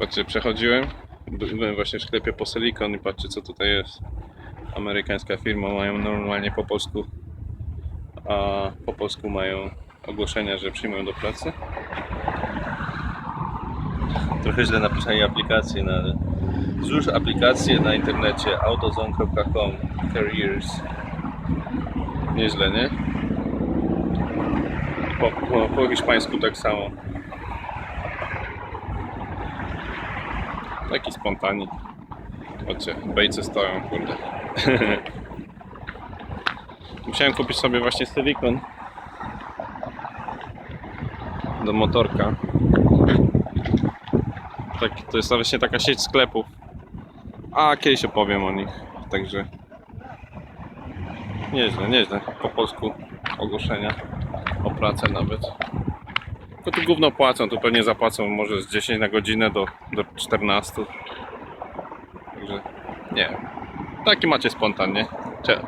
Patrzcie, przechodziłem, byłem właśnie w sklepie po Silicon i patrzcie co tutaj jest. Amerykańska firma, mają normalnie po polsku, a po polsku mają ogłoszenia, że przyjmują do pracy. Trochę źle napisali aplikację, ale złóż aplikację na internecie autozone.com careers. Nieźle, nie? Po, po, po hiszpańsku tak samo. Taki spontanik. Patrzcie, bejce stoją, kurde. Musiałem kupić sobie właśnie silikon do motorka. Tak, to jest właśnie taka sieć sklepów. A kiedyś opowiem o nich. Także nieźle, nieźle. Po polsku ogłoszenia o pracę nawet. Tylko tu gówno płacą, tu pewnie zapłacą może z 10 na godzinę do, do 14. Także nie. Taki macie spontan, nie? Cze-